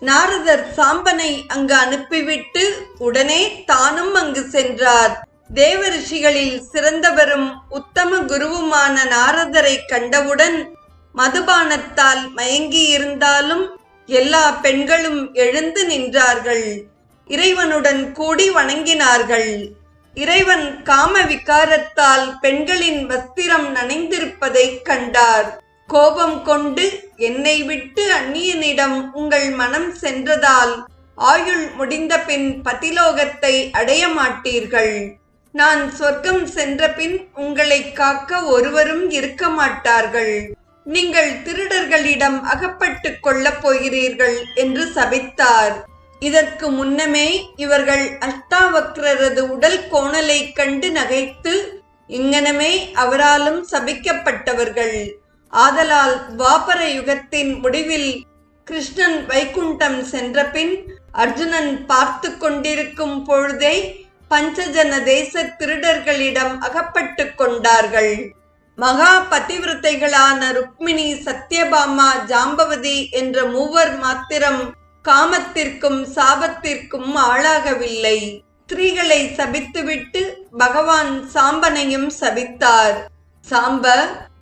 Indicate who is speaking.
Speaker 1: நாரதர் சாம்பனை அங்கு அனுப்பிவிட்டு உடனே தானும் அங்கு சென்றார். தேவரிஷிகளில் சிறந்தவரும் உத்தம குருவுமான நாரதரை கண்டவுடன் மதுபானத்தால் மயங்கியிருந்தாலும் எல்லா பெண்களும் எழுந்து நின்றார்கள். இறைவனுடன் கூடி வணங்கினார்கள். இறைவன் காம விகாரத்தால் பெண்களின் வஸ்திரம் நனைந்திருப்பதைக் கண்டார். கோபம் கொண்டு என்னை விட்டு அந்நியனிடம் உங்கள் மனம் சென்றதால் ஆயுள் முடிந்த பின் பதிலோகத்தை அடைய மாட்டீர்கள். நான் சொர்க்கம் சென்ற பின் உங்களை காக்க ஒருவரும் இருக்க மாட்டார்கள். நீங்கள் திருடர்களிடம் அகப்பட்டுக் கொள்ளப் போகிறீர்கள் என்று சபித்தார். இதற்கு முன்னமே இவர்கள் அஷ்டாவக்ரரது உடல் கோணலை கண்டு நகைத்து இங்ஙனமே அவராலும் சபிக்கப்பட்டவர்கள். ஆதலால் துவாபர யுகத்தின் முடிவில் கிருஷ்ணன் வைகுண்டம் சென்றபின் அர்ஜுனன் பார்த்து கொண்டிருக்கும் பொழுதே பஞ்சஜன தேச திருடர்களிடம் அகப்பட்டு கொண்டார்கள். மகா பதிவிரத்தைகளான ருக்மிணி சத்யபாமா ஜாம்பவதி என்ற மூவர் மாத்திரம் காமத்திற்கும் சாபத்திற்கும் ஆளாகவில்லை. ஸ்திரீகளை சபித்துவிட்டு பகவான் சாம்பனையும் சபித்தார். சாம்ப